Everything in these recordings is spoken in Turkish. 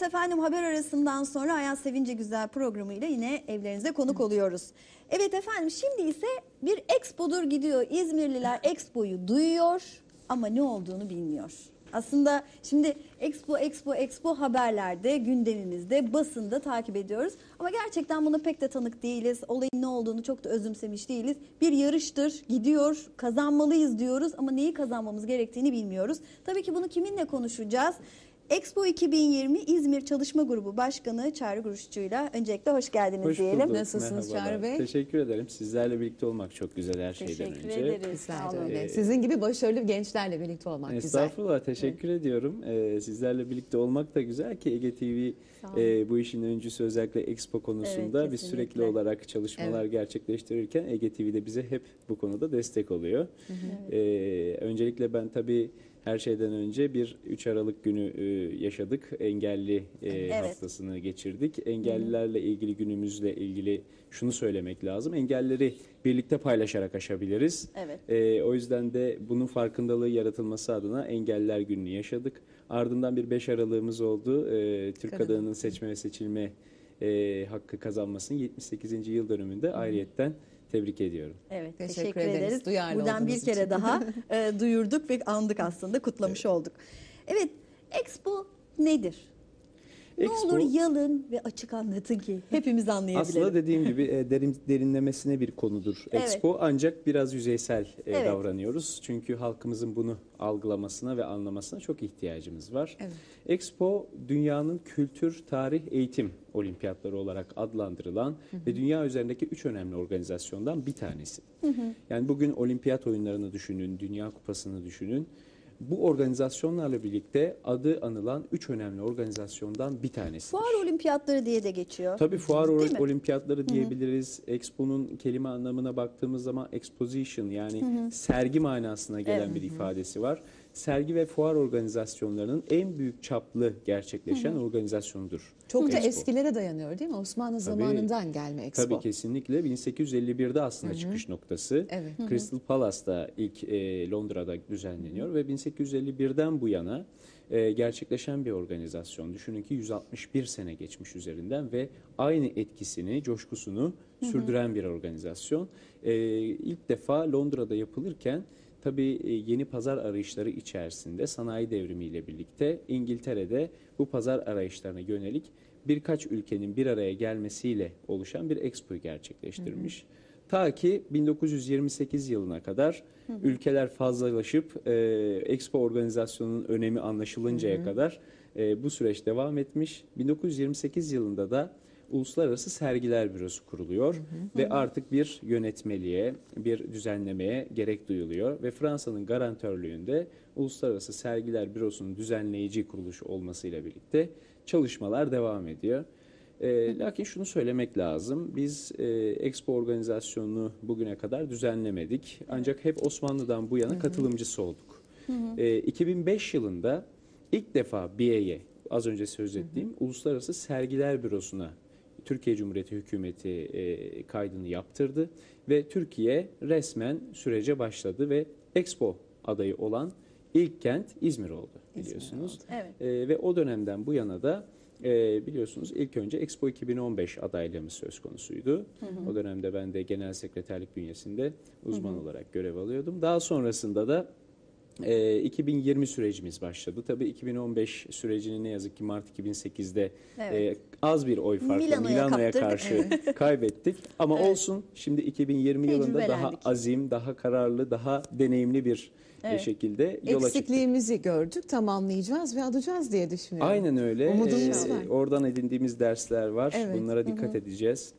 Evet efendim haber arasından sonra Hayat Sevince Güzel programıyla yine evlerinize konuk oluyoruz. Evet efendim şimdi ise bir expodur gidiyor. İzmirliler expoyu duyuyor ama ne olduğunu bilmiyor. Aslında şimdi expo expo expo haberlerde gündemimizde basında takip ediyoruz. Ama gerçekten buna pek de tanık değiliz. Olayın ne olduğunu çok da özümsemiş değiliz. Bir yarıştır gidiyor kazanmalıyız diyoruz ama neyi kazanmamız gerektiğini bilmiyoruz. Tabii ki bunu kiminle konuşacağız? Expo 2020 İzmir Çalışma Grubu Başkanı Çağrı Guruşçu'yla öncelikle hoş geldiniz Hoş diyelim. bulduk. Nasılsınız Merhabalar. Çağrı Bey? Teşekkür ederim. Sizlerle birlikte olmak çok güzel her şeyden Teşekkür önce. ederiz. Sağ olun. Ee, Sizin gibi başarılı gençlerle birlikte olmak güzel. Estağfurullah teşekkür ediyorum. Ee, sizlerle birlikte olmak da güzel ki Ege TV e, bu işin öncüsü özellikle Expo konusunda Evet, biz sürekli olarak çalışmalar gerçekleştirirken Ege TV de bize hep bu konuda destek oluyor. Ee, öncelikle ben tabii her şeyden önce bir 3 Aralık günü e, yaşadık. Engelli e, Evet. haftasını geçirdik. Engellilerle ilgili günümüzle ilgili şunu söylemek lazım. Engelleri birlikte paylaşarak aşabiliriz. Evet. Ee, o yüzden de bunun farkındalığı yaratılması adına Engeller Günü'nü yaşadık. Ardından bir 5 Aralığımız oldu. Ee, Türk Kadın. Kadını'nın seçme ve seçilme e, hakkı kazanmasının 78. yıl dönümünde ayrıyetten tebrik ediyorum. Evet Teşekkür teşekkür, ederiz. ederiz. Duyarlı Buradan bir kere için. daha e, duyurduk ve andık aslında kutlamış olduk. Evet Expo nedir? Ne Expo- olur yalın ve açık anlatın ki hepimiz anlayabilelim. Aslında dediğim gibi e, derin, derinlemesine bir konudur Evet. Expo ancak biraz yüzeysel e, Evet. davranıyoruz. Çünkü halkımızın bunu algılamasına ve anlamasına çok ihtiyacımız var. Evet. Expo dünyanın kültür, tarih, eğitim olimpiyatları olarak adlandırılan ve dünya üzerindeki üç önemli organizasyondan bir tanesi. Yani bugün olimpiyat oyunlarını düşünün, dünya kupasını düşünün. Bu organizasyonlarla birlikte adı anılan üç önemli organizasyondan bir tanesi. Fuar olimpiyatları diye de geçiyor. Tabii fuar Değil mi? olimpiyatları diyebiliriz. Expo'nun kelime anlamına baktığımız zaman exposition yani sergi manasına gelen bir ifadesi var. Sergi ve fuar organizasyonlarının en büyük çaplı gerçekleşen organizasyonudur. Çok da Expo. eskilere dayanıyor değil mi? Osmanlı zamanından gelme Expo. Tabii kesinlikle 1851'de aslında çıkış noktası. Evet. Crystal Palace'da ilk e, Londra'da düzenleniyor ve 1851'den bu yana e, gerçekleşen bir organizasyon. Düşünün ki 161 sene geçmiş üzerinden ve aynı etkisini, coşkusunu sürdüren bir organizasyon. E, ilk defa Londra'da yapılırken Tabii e, yeni pazar arayışları içerisinde sanayi devrimiyle birlikte İngiltere'de bu pazar arayışlarına yönelik birkaç ülkenin bir araya gelmesiyle oluşan bir expo'yu gerçekleştirmiş. Ta ki 1928 yılına kadar ülkeler fazlalaşıp e, expo organizasyonunun önemi anlaşılıncaya kadar e, bu süreç devam etmiş. 1928 yılında da Uluslararası Sergiler Bürosu kuruluyor ve artık bir yönetmeliğe, bir düzenlemeye gerek duyuluyor ve Fransa'nın garantörlüğünde Uluslararası Sergiler Bürosu'nun düzenleyici kuruluş olmasıyla birlikte çalışmalar devam ediyor. E, lakin şunu söylemek lazım, biz e, Expo organizasyonunu bugüne kadar düzenlemedik. Ancak hep Osmanlı'dan bu yana katılımcısı olduk. E, 2005 yılında ilk defa BİA'ye az önce söz ettiğim Uluslararası Sergiler Bürosu'na Türkiye Cumhuriyeti Hükümeti e, kaydını yaptırdı ve Türkiye resmen sürece başladı ve Expo adayı olan ilk kent İzmir oldu biliyorsunuz. Evet. E, ve o dönemden bu yana da e, biliyorsunuz ilk önce Expo 2015 adaylığımız söz konusuydu. O dönemde ben de genel sekreterlik bünyesinde uzman olarak görev alıyordum. Daha sonrasında da e, 2020 sürecimiz başladı. Tabii 2015 sürecini ne yazık ki Mart 2008'de Evet. e, az bir oy farkla Milano'ya kaptık. karşı kaybettik. Ama Evet. olsun şimdi 2020 yılında daha azim, daha kararlı, daha deneyimli bir e, Evet. şekilde yola çıktık. Eksikliğimizi gördük, tamamlayacağız ve alacağız diye düşünüyorum. Aynen öyle. Umudumuz Ee, var. Oradan edindiğimiz dersler var. Evet. Bunlara dikkat edeceğiz.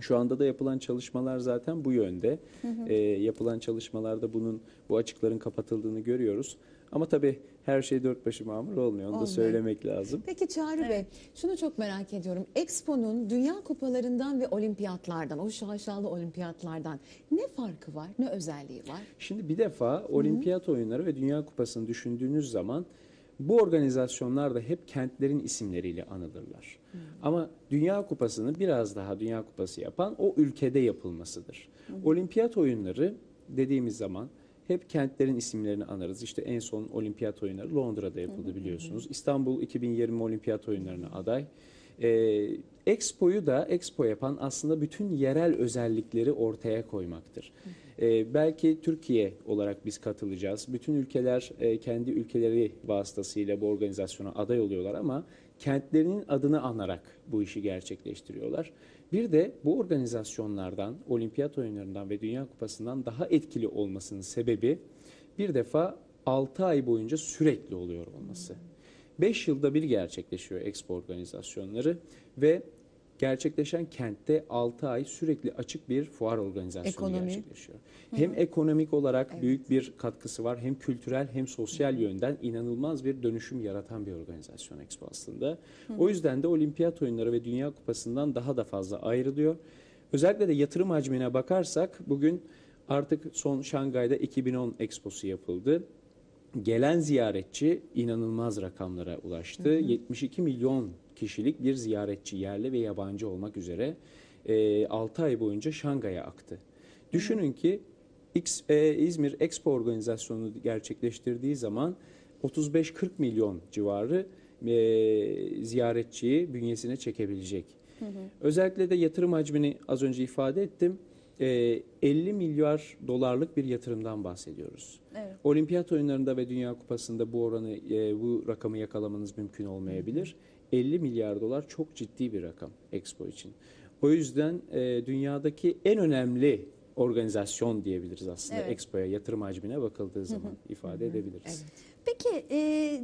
Şu anda da yapılan çalışmalar zaten bu yönde. Ee, yapılan çalışmalarda bunun bu açıkların kapatıldığını görüyoruz. Ama tabii her şey dört başı mamur olmuyor. Onu da Olmuyor. söylemek lazım. Peki Çağrı Bey, şunu çok merak ediyorum. Expo'nun dünya kupalarından ve olimpiyatlardan, o şaşalı olimpiyatlardan ne farkı var, ne özelliği var? Şimdi bir defa olimpiyat oyunları ve dünya kupasını düşündüğünüz zaman bu organizasyonlar da hep kentlerin isimleriyle anılırlar. Ama dünya kupasını biraz daha dünya kupası yapan o ülkede yapılmasıdır. Olimpiyat oyunları dediğimiz zaman hep kentlerin isimlerini anarız. İşte en son olimpiyat oyunları Londra'da yapıldı biliyorsunuz. İstanbul 2020 olimpiyat oyunlarına aday. Ee, Expo'yu da Expo yapan aslında bütün yerel özellikleri ortaya koymaktır. Ee, belki Türkiye olarak biz katılacağız. Bütün ülkeler e, kendi ülkeleri vasıtasıyla bu organizasyona aday oluyorlar ama kentlerinin adını anarak bu işi gerçekleştiriyorlar. Bir de bu organizasyonlardan, olimpiyat oyunlarından ve Dünya Kupası'ndan daha etkili olmasının sebebi bir defa 6 ay boyunca sürekli oluyor olması. 5 yılda bir gerçekleşiyor Expo organizasyonları ve gerçekleşen kentte 6 ay sürekli açık bir fuar organizasyonu Ekonomi. gerçekleşiyor. Hem ekonomik olarak büyük bir katkısı var hem kültürel hem sosyal yönden inanılmaz bir dönüşüm yaratan bir organizasyon Expo aslında. O yüzden de Olimpiyat oyunları ve Dünya Kupası'ndan daha da fazla ayrılıyor. Özellikle de yatırım hacmine bakarsak bugün artık son Şangay'da 2010 Expo'su yapıldı. Gelen ziyaretçi inanılmaz rakamlara ulaştı. 72 milyon kişilik bir ziyaretçi yerli ve yabancı olmak üzere 6 ay boyunca Şangay'a aktı. Düşünün ki X, e, İzmir Expo organizasyonu gerçekleştirdiği zaman 35-40 milyon civarı e, ziyaretçiyi bünyesine çekebilecek. Özellikle de yatırım hacmini az önce ifade ettim. E, 50 milyar dolarlık bir yatırımdan bahsediyoruz. Evet. Olimpiyat oyunlarında ve Dünya Kupası'nda bu oranı, e, bu rakamı yakalamanız mümkün olmayabilir. 50 milyar dolar çok ciddi bir rakam Expo için. O yüzden e, dünyadaki en önemli organizasyon diyebiliriz aslında Evet. Expo'ya yatırım hacmine bakıldığı zaman ifade edebiliriz. Peki e,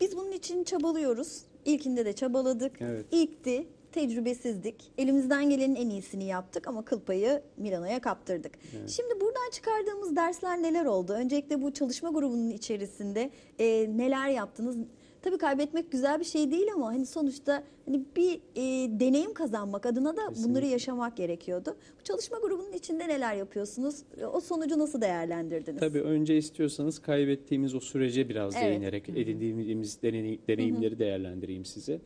biz bunun için çabalıyoruz. İlkinde de çabaladık. Evet. İlkti, tecrübesizdik. Elimizden gelenin en iyisini yaptık ama kıl payı Milano'ya kaptırdık. Şimdi buradan çıkardığımız dersler neler oldu? Öncelikle bu çalışma grubunun içerisinde e, neler yaptınız? Tabii kaybetmek güzel bir şey değil ama hani sonuçta hani bir e, deneyim kazanmak adına da bunları Kesinlikle. yaşamak gerekiyordu. Bu çalışma grubunun içinde neler yapıyorsunuz? O sonucu nasıl değerlendirdiniz? Tabii önce istiyorsanız kaybettiğimiz o sürece biraz Evet. değinerek edindiğimiz deney- deneyimleri değerlendireyim size.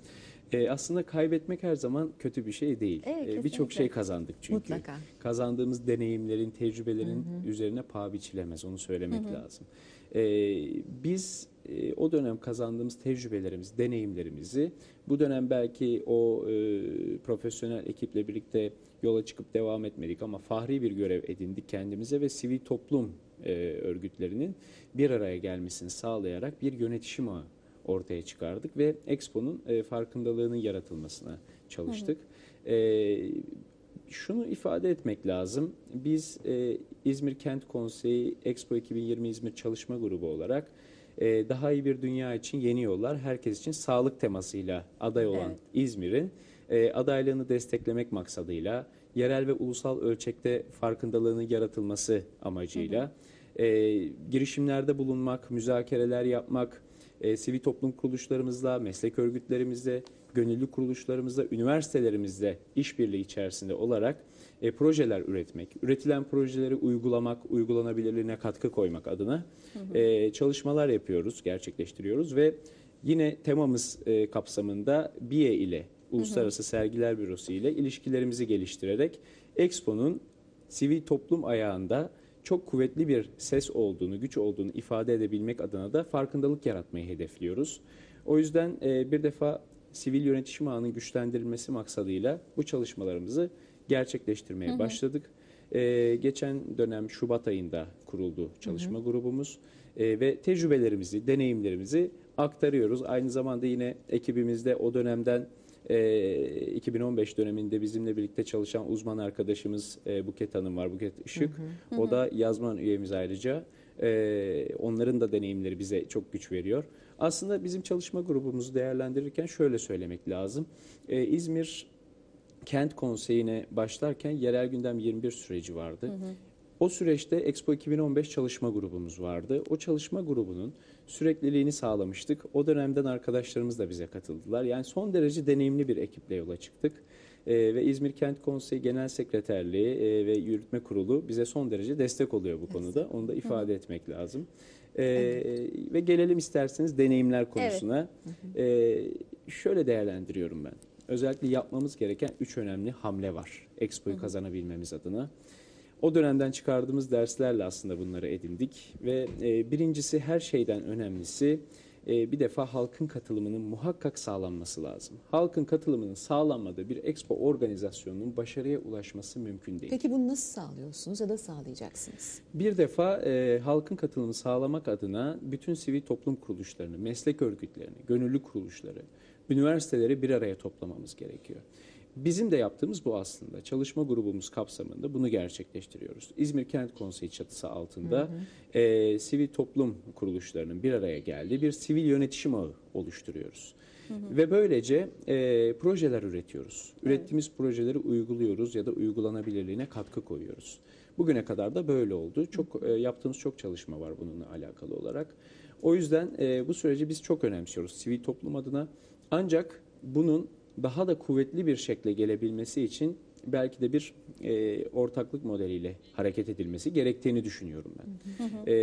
Ee, aslında kaybetmek her zaman kötü bir şey değil. Evet, Ee, Birçok şey kazandık çünkü. Mutlaka. Kazandığımız deneyimlerin, tecrübelerin üzerine paha biçilemez. Onu söylemek lazım. Ee, biz e, o dönem kazandığımız tecrübelerimiz, deneyimlerimizi bu dönem belki o e, profesyonel ekiple birlikte yola çıkıp devam etmedik ama fahri bir görev edindik kendimize ve sivil toplum e, örgütlerinin bir araya gelmesini sağlayarak bir yönetişim ağı ortaya çıkardık ve Expo'nun e, farkındalığının yaratılmasına çalıştık. E, şunu ifade etmek lazım. Biz e, İzmir Kent Konseyi Expo 2020 İzmir Çalışma Grubu olarak e, daha iyi bir dünya için yeni yollar herkes için sağlık temasıyla aday olan Evet. İzmir'in e, adaylığını desteklemek maksadıyla yerel ve ulusal ölçekte farkındalığının yaratılması amacıyla e, girişimlerde bulunmak, müzakereler yapmak, e, sivil toplum kuruluşlarımızla, meslek örgütlerimizle, gönüllü kuruluşlarımızla, üniversitelerimizle işbirliği içerisinde olarak e, projeler üretmek, üretilen projeleri uygulamak, uygulanabilirliğine katkı koymak adına e, çalışmalar yapıyoruz, gerçekleştiriyoruz ve yine temamız e, kapsamında BİE ile Uluslararası Sergiler Bürosu ile ilişkilerimizi geliştirerek Expo'nun sivil toplum ayağında çok kuvvetli bir ses olduğunu, güç olduğunu ifade edebilmek adına da farkındalık yaratmayı hedefliyoruz. O yüzden e, bir defa sivil yönetişim ağının güçlendirilmesi maksadıyla bu çalışmalarımızı gerçekleştirmeye başladık. E, geçen dönem Şubat ayında kuruldu çalışma grubumuz E, ve tecrübelerimizi, deneyimlerimizi aktarıyoruz. Aynı zamanda yine ekibimizde o dönemden e, 2015 döneminde bizimle birlikte çalışan uzman arkadaşımız e, Buket Hanım var, Buket Işık. O da yazman üyemiz ayrıca. E, onların da deneyimleri bize çok güç veriyor. Aslında bizim çalışma grubumuzu değerlendirirken şöyle söylemek lazım. E, İzmir Kent Konseyi'ne başlarken yerel gündem 21 süreci vardı. O süreçte Expo 2015 çalışma grubumuz vardı. O çalışma grubunun sürekliliğini sağlamıştık. O dönemden arkadaşlarımız da bize katıldılar. Yani son derece deneyimli bir ekiple yola çıktık. Ee, ve İzmir Kent Konseyi Genel Sekreterliği e, ve Yürütme Kurulu bize son derece destek oluyor bu konuda. Onu da ifade etmek lazım. Ee, Ve gelelim isterseniz deneyimler konusuna. Ee, şöyle değerlendiriyorum ben. Özellikle yapmamız gereken üç önemli hamle var. Expo'yu kazanabilmemiz adına. O dönemden çıkardığımız derslerle aslında bunları edindik ve e, birincisi her şeyden önemlisi e, bir defa halkın katılımının muhakkak sağlanması lazım. Halkın katılımının sağlanmadığı bir expo organizasyonunun başarıya ulaşması mümkün değil. Peki bunu nasıl sağlıyorsunuz ya da sağlayacaksınız? Bir defa e, halkın katılımını sağlamak adına bütün sivil toplum kuruluşlarını, meslek örgütlerini, gönüllü kuruluşları, üniversiteleri bir araya toplamamız gerekiyor. Bizim de yaptığımız bu aslında. Çalışma grubumuz kapsamında bunu gerçekleştiriyoruz. İzmir Kent Konseyi çatısı altında e, sivil toplum kuruluşlarının bir araya geldiği bir sivil yönetişim ağı oluşturuyoruz. Ve böylece e, projeler üretiyoruz. Ürettiğimiz projeleri uyguluyoruz ya da uygulanabilirliğine katkı koyuyoruz. Bugüne kadar da böyle oldu. Çok e, yaptığımız çok çalışma var bununla alakalı olarak. O yüzden e, bu süreci biz çok önemsiyoruz sivil toplum adına. Ancak bunun daha da kuvvetli bir şekle gelebilmesi için belki de bir e, ortaklık modeliyle hareket edilmesi gerektiğini düşünüyorum ben. E,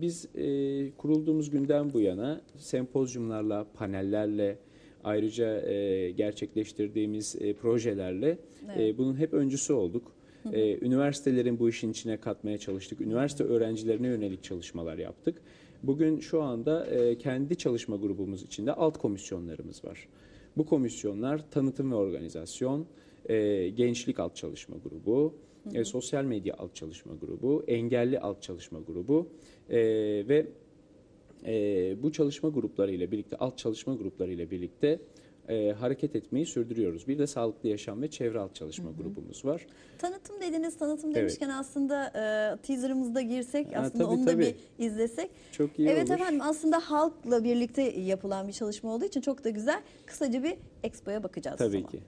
biz e, kurulduğumuz günden bu yana sempozyumlarla, panellerle, ayrıca e, gerçekleştirdiğimiz e, projelerle e, bunun hep öncüsü olduk. E, üniversitelerin bu işin içine katmaya çalıştık. Üniversite öğrencilerine yönelik çalışmalar yaptık. Bugün şu anda e, kendi çalışma grubumuz içinde alt komisyonlarımız var. Bu komisyonlar tanıtım ve organizasyon, e, gençlik alt çalışma grubu, e, sosyal medya alt çalışma grubu, engelli alt çalışma grubu e, ve e, bu çalışma grupları ile birlikte, alt çalışma grupları ile birlikte e, hareket etmeyi sürdürüyoruz. Bir de sağlıklı yaşam ve çevre alt çalışma grubumuz var. Tanıtım dediniz, tanıtım Evet. demişken aslında e, teaserımızda girsek, Ha, aslında tabii, onu da tabii. bir izlesek. Çok iyi evet olur. efendim aslında halkla birlikte yapılan bir çalışma olduğu için çok da güzel. Kısaca bir expo'ya bakacağız. Tabii ki.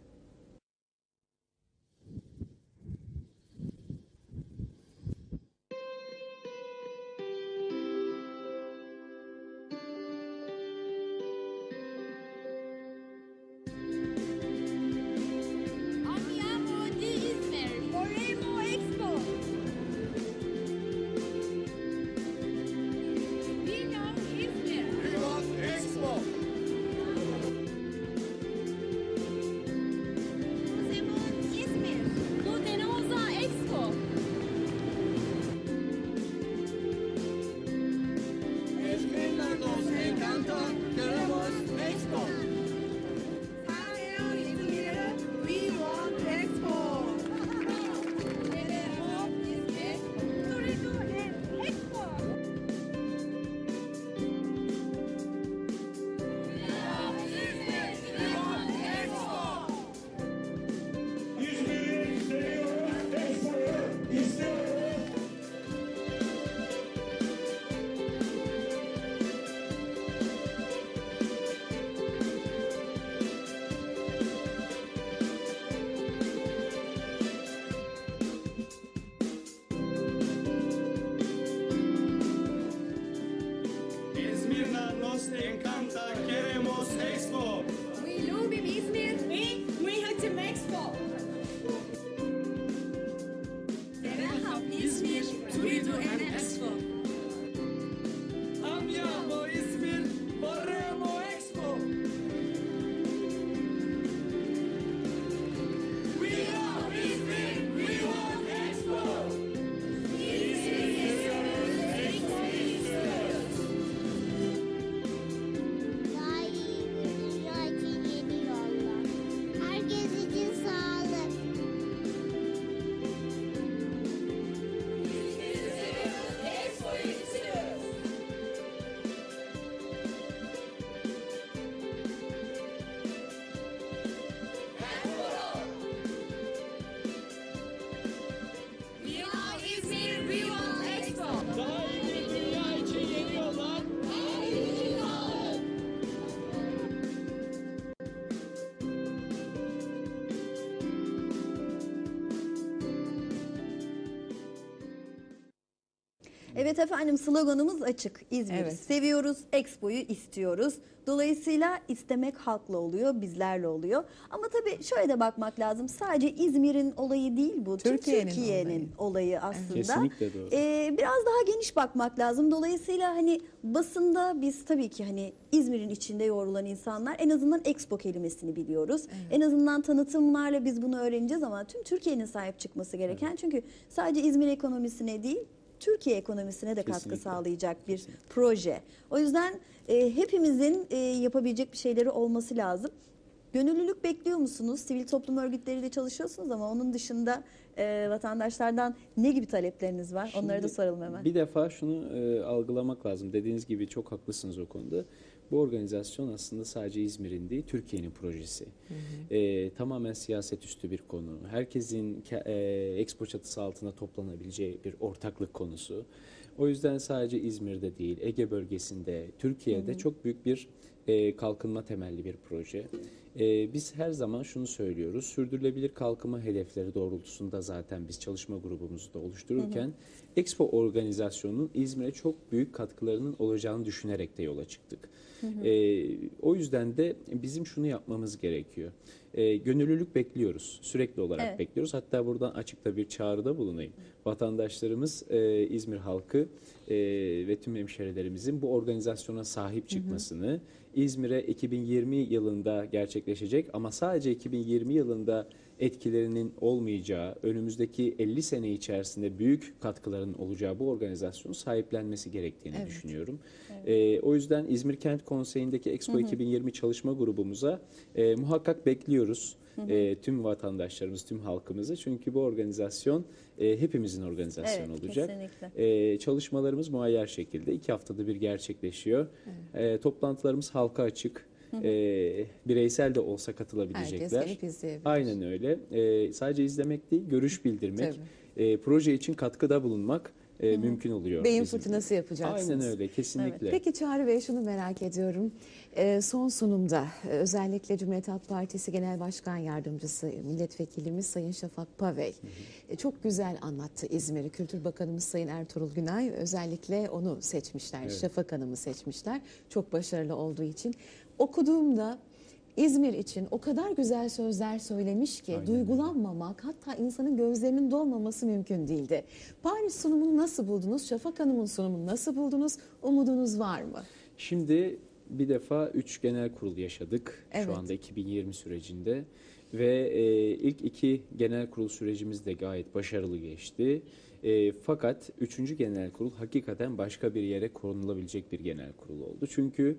Evet efendim sloganımız açık. İzmir'i Evet. seviyoruz, Expo'yu istiyoruz. Dolayısıyla istemek halkla oluyor, bizlerle oluyor. Ama tabii şöyle de bakmak lazım. Sadece İzmir'in olayı değil bu. Türkiye'nin Türkiye'nin olayı. aslında. Kesinlikle doğru. Ee, biraz daha geniş bakmak lazım. Dolayısıyla hani basında biz tabii ki hani İzmir'in içinde yoğrulan insanlar en azından Expo kelimesini biliyoruz. En azından tanıtımlarla biz bunu öğreneceğiz ama tüm Türkiye'nin sahip çıkması gereken. Çünkü sadece İzmir ekonomisine değil Türkiye ekonomisine de katkı Kesinlikle. sağlayacak bir proje. O yüzden e, hepimizin e, yapabilecek bir şeyleri olması lazım. Gönüllülük bekliyor musunuz? Sivil toplum örgütleriyle çalışıyorsunuz ama onun dışında e, vatandaşlardan ne gibi talepleriniz var? Onları da Şimdi soralım hemen. Bir defa şunu e, algılamak lazım. Dediğiniz gibi çok haklısınız o konuda. Bu organizasyon aslında sadece İzmir'in değil, Türkiye'nin projesi. E, tamamen siyaset üstü bir konu. Herkesin ke- e, Expo çatısı altında toplanabileceği bir ortaklık konusu. O yüzden sadece İzmir'de değil, Ege bölgesinde, Türkiye'de çok büyük bir e, kalkınma temelli bir proje. E, biz her zaman şunu söylüyoruz, sürdürülebilir kalkınma hedefleri doğrultusunda zaten biz çalışma grubumuzu da oluştururken Expo organizasyonunun İzmir'e çok büyük katkılarının olacağını düşünerek de yola çıktık. E, o yüzden de bizim şunu yapmamız gerekiyor. E, gönüllülük bekliyoruz, sürekli olarak Evet. bekliyoruz. Hatta buradan açıkta bir çağrıda bulunayım. Vatandaşlarımız, e, İzmir halkı e, ve tüm hemşerilerimizin bu organizasyona sahip çıkmasını, İzmir'e 2020 yılında gerçekleşecek ama sadece 2020 yılında etkilerinin olmayacağı, önümüzdeki 50 sene içerisinde büyük katkıların olacağı bu organizasyonu sahiplenmesi gerektiğini Evet. düşünüyorum. E, o yüzden İzmir Kent Konseyi'ndeki Expo 2020 çalışma grubumuza e, muhakkak bekliyoruz. E, tüm vatandaşlarımız, tüm halkımızı. Çünkü bu organizasyon e, hepimizin organizasyonu Evet, olacak. kesinlikle. E, çalışmalarımız muayyer şekilde iki haftada bir gerçekleşiyor. E, toplantılarımız halka açık. E, bireysel de olsa Herkes katılabilecekler. gelip izleyebilir. Aynen öyle. E, sadece izlemek değil, görüş bildirmek, e, proje için katkıda bulunmak e, mümkün oluyor. Beyin bizim. fırtınası yapacaksınız. Aynen öyle, kesinlikle. Peki Çağrı Bey şunu merak ediyorum. Ee, son sunumda e, özellikle Cumhuriyet Halk Partisi Genel Başkan Yardımcısı milletvekilimiz Sayın Şafak Pavey e, çok güzel anlattı İzmir'i. Kültür Bakanımız Sayın Ertuğrul Günay özellikle onu seçmişler. Evet. Şafak Hanım'ı seçmişler. Çok başarılı olduğu için. Okuduğumda İzmir için o kadar güzel sözler söylemiş ki Aynen duygulanmamak hatta insanın gözlerinin dolmaması mümkün değildi. Paris sunumunu nasıl buldunuz? Şafak Hanım'ın sunumunu nasıl buldunuz? Umudunuz var mı? Şimdi bir defa 3 genel kurul yaşadık Evet. şu anda 2020 sürecinde ve e, ilk iki genel kurul sürecimiz de gayet başarılı geçti. E, fakat 3. genel kurul hakikaten başka bir yere konulabilecek bir genel kurul oldu. Çünkü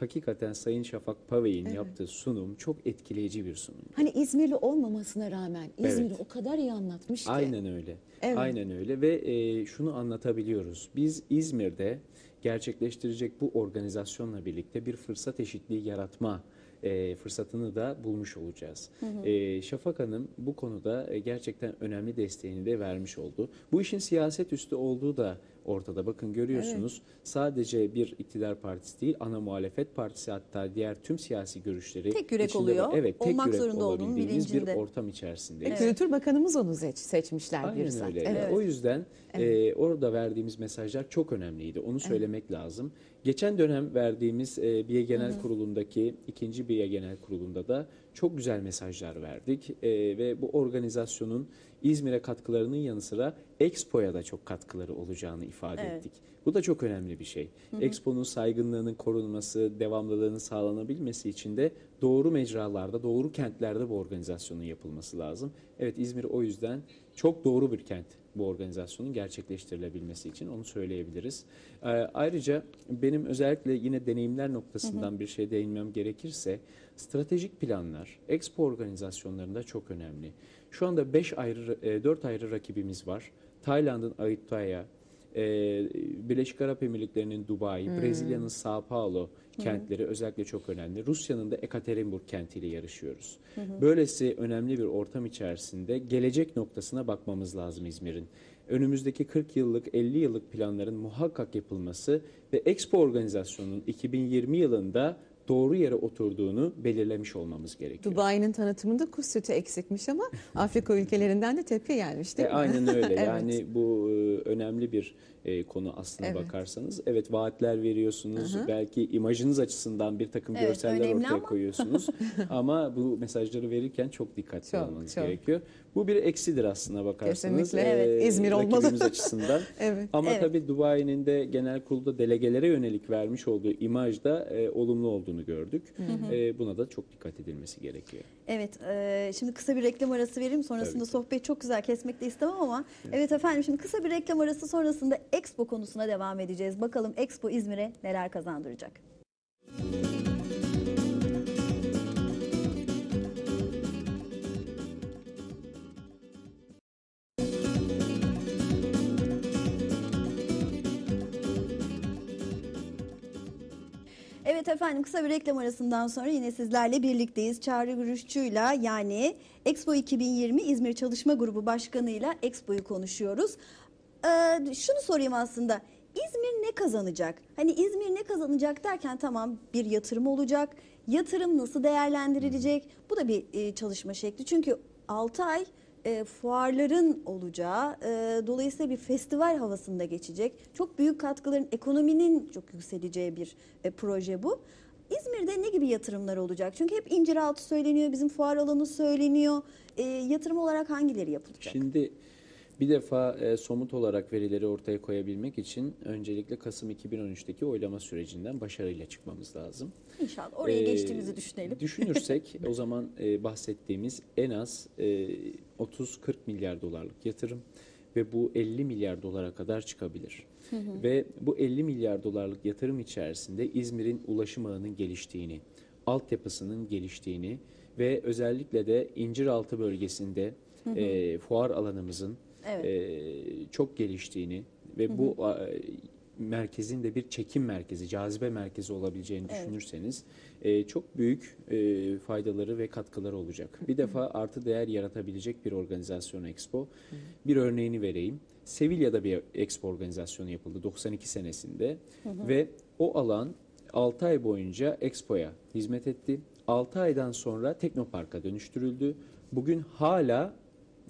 hakikaten Sayın Şafak Pavey'in yaptığı sunum çok etkileyici bir sunum. Hani İzmirli olmamasına rağmen İzmir'i Evet. o kadar iyi anlatmış ki. Aynen öyle. Evet. Aynen öyle ve e, şunu anlatabiliyoruz. Biz İzmir'de gerçekleştirecek bu organizasyonla birlikte bir fırsat eşitliği yaratma e, fırsatını da bulmuş olacağız. E, Şafak Hanım bu konuda e, gerçekten önemli desteğini de vermiş oldu. Bu işin siyaset üstü olduğu da ortada. Bakın görüyorsunuz sadece bir iktidar partisi değil ana muhalefet partisi hatta diğer tüm siyasi görüşleri Tek yürek içinde oluyor. var. Evet, tek Olmak yürek zorunda olabildiğimiz bir bilincinde. ortam içerisindeyiz. Kültür Bakanımız onu seç, seçmişler bir Aynen zat. öyle. Evet. O yüzden e, orada verdiğimiz mesajlar çok önemliydi. Onu söylemek lazım. Geçen dönem verdiğimiz e, BİE Genel Kurulu'ndaki ikinci BİE Genel Kurulu'nda da çok güzel mesajlar verdik. E, ve bu organizasyonun İzmir'e katkılarının yanı sıra Expo'ya da çok katkıları olacağını ifade Evet. ettik. Bu da çok önemli bir şey. Expo'nun saygınlığının korunması, devamlılığının sağlanabilmesi için de doğru mecralarda, doğru kentlerde bu organizasyonun yapılması lazım. Evet İzmir o yüzden çok doğru bir kent bu organizasyonun gerçekleştirilebilmesi için onu söyleyebiliriz. Ee, ayrıca benim özellikle yine deneyimler noktasından bir şey değinmem gerekirse stratejik planlar Expo organizasyonlarında çok önemli. Şu anda 5 ayrı 4 ayrı rakibimiz var. Tayland'ın Ayutthaya, e, Birleşik Arap Emirlikleri'nin Dubai, Brezilya'nın Sao Paulo kentleri özellikle çok önemli. Rusya'nın da Ekaterinburg kentiyle yarışıyoruz. Böylesi önemli bir ortam içerisinde gelecek noktasına bakmamız lazım İzmir'in. Önümüzdeki 40 yıllık, 50 yıllık planların muhakkak yapılması ve Expo organizasyonunun 2020 yılında doğru yere oturduğunu belirlemiş olmamız gerekiyor. Dubai'nin tanıtımında kuş sütü eksikmiş ama Afrika ülkelerinden de tepki gelmiş değil E, mi? aynen öyle. Evet. Yani bu e, önemli bir e, konu aslına Evet. bakarsanız. Evet vaatler veriyorsunuz. Belki imajınız açısından bir takım Evet, görseller önemli ortaya ama- koyuyorsunuz. ama bu mesajları verirken çok dikkatli Çok, olmanız çok. gerekiyor. Bu bir eksidir aslına bakarsanız. Kesinlikle. Evet, İzmir olmalı. rakibimiz açısından. Evet. Ama Evet. tabii Dubai'nin de genel kurulda delegelere yönelik vermiş olduğu imajda e, olumlu olduğunu gördük. E, buna da çok dikkat edilmesi gerekiyor. Evet, e, şimdi kısa bir reklam arası vereyim. Sonrasında Tabii ki. sohbet çok güzel kesmek de istemem ama evet efendim şimdi kısa bir reklam arası sonrasında Expo konusuna devam edeceğiz. Bakalım Expo İzmir'e neler kazandıracak. Evet efendim kısa bir reklam arasından sonra yine sizlerle birlikteyiz. Çağrı Gürüşçü'yle yani Expo 2020 İzmir Çalışma Grubu Başkanı'yla Expo'yu konuşuyoruz. Ee, şunu sorayım aslında. İzmir ne kazanacak? Hani İzmir ne kazanacak derken tamam bir yatırım olacak. Yatırım nasıl değerlendirilecek? Bu da bir e, çalışma şekli. Çünkü 6 ay e, fuarların olacağı, e, dolayısıyla bir festival havasında geçecek. Çok büyük katkıların, ekonominin çok yükseleceği bir e, proje bu. İzmir'de ne gibi yatırımlar olacak? Çünkü hep inciraltı söyleniyor, bizim fuar alanı söyleniyor. E, yatırım olarak hangileri yapılacak? Şimdi bir defa e, somut olarak verileri ortaya koyabilmek için öncelikle Kasım 2013'teki oylama sürecinden başarıyla çıkmamız lazım. İnşallah oraya Ee, geçtiğimizi düşünelim. Düşünürsek o zaman e, bahsettiğimiz en az e, 30-40 milyar dolarlık yatırım ve bu 50 milyar dolara kadar çıkabilir. Ve bu 50 milyar dolarlık yatırım içerisinde İzmir'in ulaşım ağının geliştiğini, altyapısının geliştiğini ve özellikle de İnciraltı bölgesinde e, fuar alanımızın Evet. e, çok geliştiğini ve bu a, merkezin de bir çekim merkezi, cazibe merkezi olabileceğini Evet. düşünürseniz e, çok büyük e, faydaları ve katkıları olacak. Bir defa artı değer yaratabilecek bir organizasyon Expo. Bir örneğini vereyim. Sevilla'da bir Expo organizasyonu yapıldı 92 senesinde ve o alan 6 ay boyunca Expo'ya hizmet etti. 6 aydan sonra Teknopark'a dönüştürüldü. Bugün hala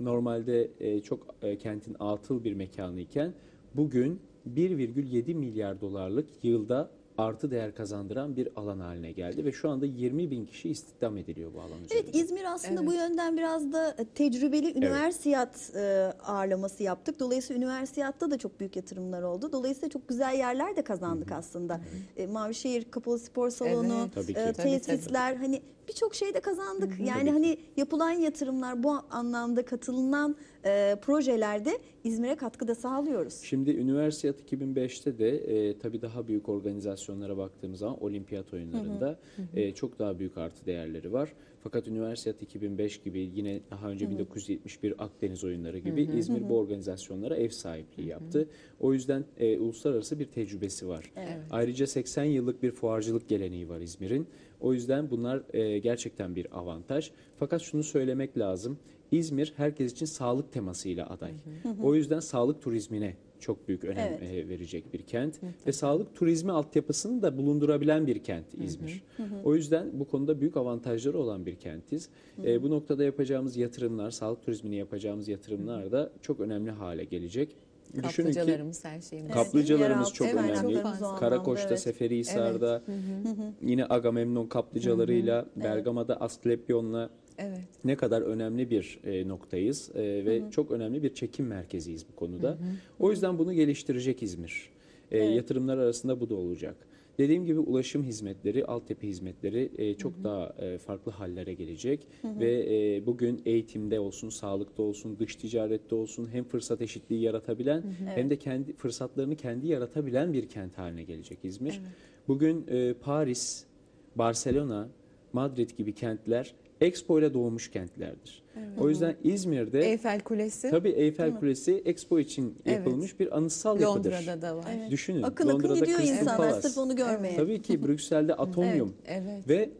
normalde e, çok e, kentin atıl bir mekanı iken bugün 1,7 milyar dolarlık yılda artı değer kazandıran bir alan haline geldi ve şu anda 20 bin kişi istihdam ediliyor bu alan üzerinde. Evet İzmir aslında bu Evet. yönden biraz da e, tecrübeli üniversiyat e, ağırlaması yaptık. Dolayısıyla üniversiyatta da çok büyük yatırımlar oldu. Dolayısıyla çok güzel yerler de kazandık aslında. E, Mavişehir Kapalı Spor Salonu, Evet. Tabii ki. e, tesisler hani birçok şey de kazandık. Yani Tabii ki. hani yapılan yatırımlar bu anlamda katılınan e, projelerde İzmir'e katkı da sağlıyoruz. Şimdi Üniversiyat 2005'te de e, tabii daha büyük organizasyonlara baktığımız zaman olimpiyat oyunlarında e, çok daha büyük artı değerleri var. Fakat Üniversiyat 2005 gibi yine daha önce 1971 Akdeniz oyunları gibi İzmir bu organizasyonlara ev sahipliği yaptı. O yüzden e, uluslararası bir tecrübesi var. Ayrıca 80 yıllık bir fuarcılık geleneği var İzmir'in. O yüzden bunlar e, gerçekten bir avantaj. Fakat şunu söylemek lazım. İzmir herkes için sağlık temasıyla aday. O yüzden sağlık turizmine çok büyük önem Evet. e, verecek bir kent ve sağlık turizmi altyapısını da bulundurabilen bir kent İzmir. O yüzden bu konuda büyük avantajları olan bir kentiz. E, bu noktada yapacağımız yatırımlar, sağlık turizmine yapacağımız yatırımlar da çok önemli hale gelecek. Düşünün ki Kaplıcalarımız her şeyimiz. kaplıcalarımız çok Evet, çok önemli. anlamda, Karakoş'ta, evet. Seferihisar'da, yine Agamemnon kaplıcalarıyla, Bergama'da Asklepion'la Evet. ne kadar önemli bir e, noktayız e, ve çok önemli bir çekim merkeziyiz bu konuda. O yüzden bunu geliştirecek İzmir. E, Yatırımlar arasında bu da olacak. Dediğim gibi ulaşım hizmetleri, altyapı hizmetleri e, çok daha e, farklı hallere gelecek ve e, bugün eğitimde olsun, sağlıkta olsun, dış ticarette olsun hem fırsat eşitliği yaratabilen hem de kendi fırsatlarını kendi yaratabilen bir kent haline gelecek İzmir. Bugün e, Paris, Barcelona, Madrid gibi kentler Expo ile doğmuş kentlerdir. O yüzden İzmir'de Eyfel Kulesi. tabii Eyfel Kulesi Expo için Evet. yapılmış bir anıtsal yapıdır. Londra'da da var. Düşünün. Akın akın Londra'da gidiyor Crystal insanlar Palace. sırf onu görmeye. Tabii ki Brüksel'de Atomium. Evet. Ve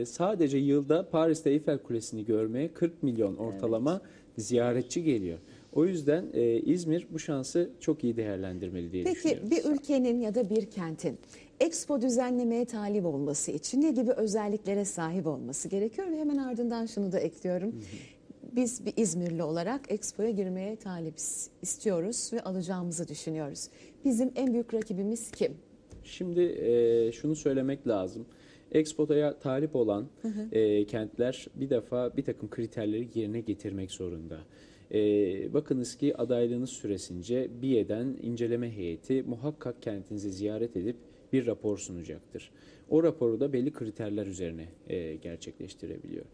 e, sadece yılda Paris'te Eyfel Kulesi'ni görmeye 40 milyon ortalama ziyaretçi geliyor. O yüzden e, İzmir bu şansı çok iyi değerlendirmeli diye Peki düşünüyorum. bir ülkenin ya da bir kentin Expo düzenlemeye talip olması için ne gibi özelliklere sahip olması gerekiyor ve hemen ardından şunu da ekliyorum. biz bir İzmirli olarak Expo'ya girmeye talibiz istiyoruz ve alacağımızı düşünüyoruz. Bizim en büyük rakibimiz kim? Şimdi e, şunu söylemek lazım. Expo'ya talip olan e, kentler bir defa bir takım kriterleri yerine getirmek zorunda. E, bakınız ki adaylığınız süresince BİE'den inceleme heyeti muhakkak kentinizi ziyaret edip bir rapor sunacaktır. O raporu da belli kriterler üzerine e, gerçekleştirebiliyor.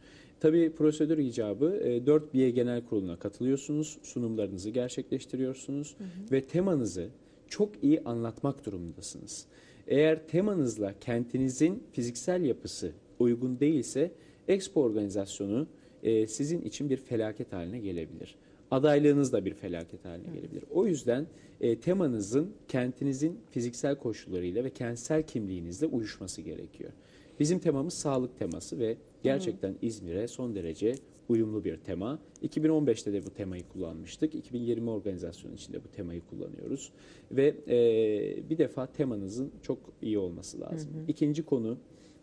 Tabii prosedür icabı e, 4 BİE Genel Kurulu'na katılıyorsunuz, sunumlarınızı gerçekleştiriyorsunuz ve temanızı çok iyi anlatmak durumundasınız. Eğer temanızla kentinizin fiziksel yapısı uygun değilse Expo organizasyonu e, sizin için bir felaket haline gelebilir. Adaylığınız da bir felaket haline gelebilir. O yüzden e, temanızın kentinizin fiziksel koşullarıyla ve kentsel kimliğinizle uyuşması gerekiyor. Bizim temamız sağlık teması ve gerçekten İzmir'e son derece uyumlu bir tema. 2015'te de bu temayı kullanmıştık. 2020 organizasyonu içinde bu temayı kullanıyoruz. Ve e, bir defa temanızın çok iyi olması lazım. İkinci konu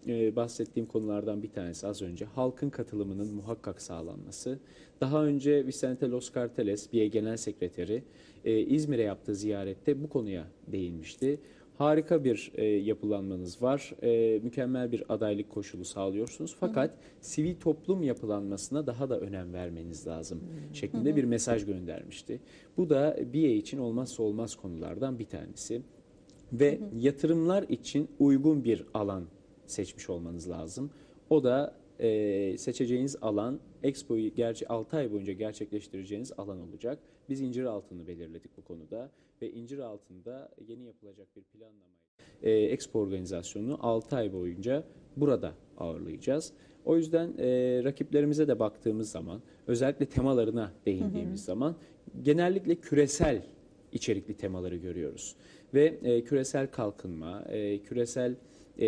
e, bahsettiğim konulardan bir tanesi az önce halkın katılımının muhakkak sağlanması. Daha önce Vicente Los Carteles, BİE Genel Sekreteri e, İzmir'e yaptığı ziyarette bu konuya değinmişti. Harika bir e, yapılanmanız var. E, mükemmel bir adaylık koşulu sağlıyorsunuz. Fakat sivil toplum yapılanmasına daha da önem vermeniz lazım şeklinde bir mesaj göndermişti. Bu da BİE için olmazsa olmaz konulardan bir tanesi. Ve yatırımlar için uygun bir alan seçmiş olmanız lazım. O da e, seçeceğiniz alan Expo'yu gerçi 6 ay boyunca gerçekleştireceğiniz alan olacak. Biz incir altını belirledik bu konuda ve incir altında yeni yapılacak bir planlama e, Expo organizasyonunu 6 ay boyunca burada ağırlayacağız. O yüzden e, rakiplerimize de baktığımız zaman özellikle temalarına değindiğimiz zaman genellikle küresel içerikli temaları görüyoruz. Ve e, küresel kalkınma, e, küresel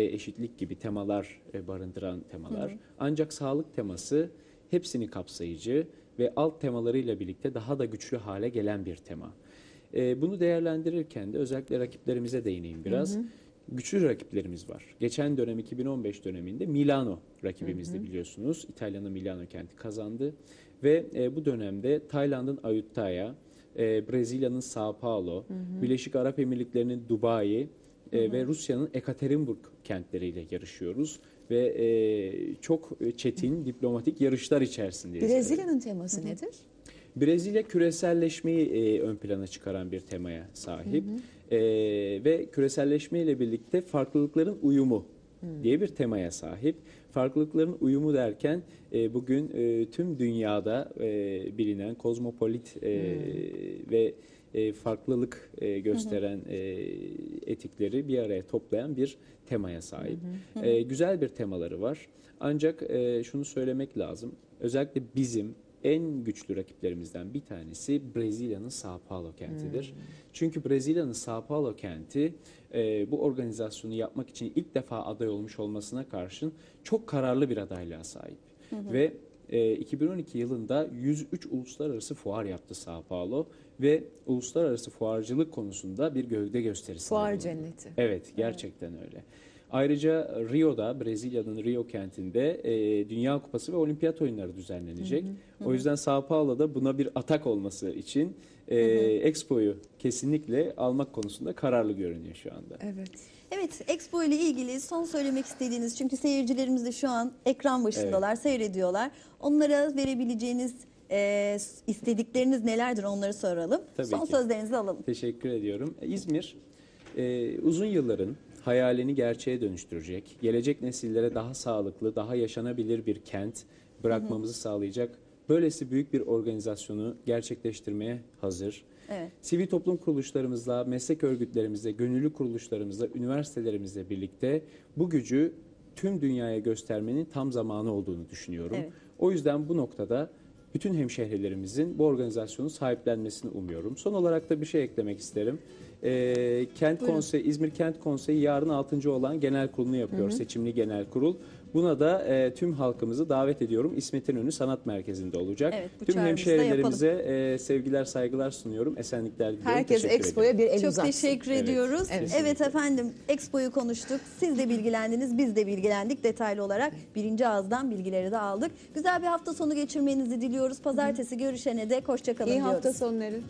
eşitlik gibi temalar e, barındıran temalar. Ancak sağlık teması hepsini kapsayıcı ve alt temalarıyla birlikte daha da güçlü hale gelen bir tema. E, bunu değerlendirirken de özellikle rakiplerimize değineyim biraz. Güçlü rakiplerimiz var. Geçen dönem 2015 döneminde Milano rakibimizdi biliyorsunuz. İtalya'nın Milano kenti kazandı. Ve e, bu dönemde Tayland'ın Ayutthaya, e, Brezilya'nın Sao Paulo, Birleşik Arap Emirlikleri'nin Dubai e, ve Rusya'nın Ekaterinburg kentleriyle yarışıyoruz. Ve e, çok çetin diplomatik yarışlar içerisindeyiz. Brezilya'nın teması nedir? Brezilya küreselleşmeyi e, ön plana çıkaran bir temaya sahip E, ve küreselleşme ile birlikte farklılıkların uyumu diye bir temaya sahip. Farklılıkların uyumu derken e, bugün e, tüm dünyada e, bilinen kozmopolit e, ve e, farklılık e, gösteren e, etikleri bir araya toplayan bir temaya sahip. E, güzel bir temaları var. Ancak e, şunu söylemek lazım. Özellikle bizim en güçlü rakiplerimizden bir tanesi Brezilya'nın Sao Paulo kentidir. Çünkü Brezilya'nın Sao Paulo kenti e, bu organizasyonu yapmak için ilk defa aday olmuş olmasına karşın çok kararlı bir adaylığa sahip. Ve e, 2012 yılında 103 uluslararası fuar yaptı Sao Paulo ve uluslararası fuarcılık konusunda bir gövde gösterisinde Fuar bulundu. cenneti. Evet, gerçekten öyle. Ayrıca Rio'da, Brezilya'nın Rio kentinde e, Dünya Kupası ve Olimpiyat oyunları düzenlenecek. O yüzden Sao Paulo'da buna bir atak olması için e, Expo'yu kesinlikle almak konusunda kararlı görünüyor şu anda. Evet. Evet, Expo ile ilgili son söylemek istediğiniz çünkü seyircilerimiz de şu an ekran başındalar, seyrediyorlar. Onlara verebileceğiniz e, istedikleriniz nelerdir onları soralım. Tabii son ki. sözlerinizi alalım. Teşekkür ediyorum. İzmir e, uzun yılların hayalini gerçeğe dönüştürecek, gelecek nesillere daha sağlıklı, daha yaşanabilir bir kent bırakmamızı sağlayacak böylesi büyük bir organizasyonu gerçekleştirmeye hazır. Evet. Sivil toplum kuruluşlarımızla, meslek örgütlerimizle, gönüllü kuruluşlarımızla, üniversitelerimizle birlikte bu gücü tüm dünyaya göstermenin tam zamanı olduğunu düşünüyorum. Evet. O yüzden bu noktada bütün hemşehrilerimizin bu organizasyonu sahiplenmesini umuyorum. Son olarak da bir şey eklemek isterim. Ee, Kent Buyurun. Konseyi, İzmir Kent Konseyi yarın 6. olan genel kurulunu yapıyor, seçimli genel kurul. Buna da e, tüm halkımızı davet ediyorum. İsmet İnönü Sanat Merkezi'nde olacak. Evet, bu tüm çağrımızı da hemşehrilerimize e, sevgiler, saygılar sunuyorum. Esenlikler diliyorum. Herkes Teşekkür Expo'ya bir el Çok uzatsın. teşekkür Evet, ediyoruz. evet. Evet. efendim Expo'yu konuştuk. Siz de bilgilendiniz, biz de bilgilendik detaylı olarak. Birinci ağızdan bilgileri de aldık. Güzel bir hafta sonu geçirmenizi diliyoruz. Pazartesi görüşene dek hoşçakalın İyi diyoruz. hafta sonları.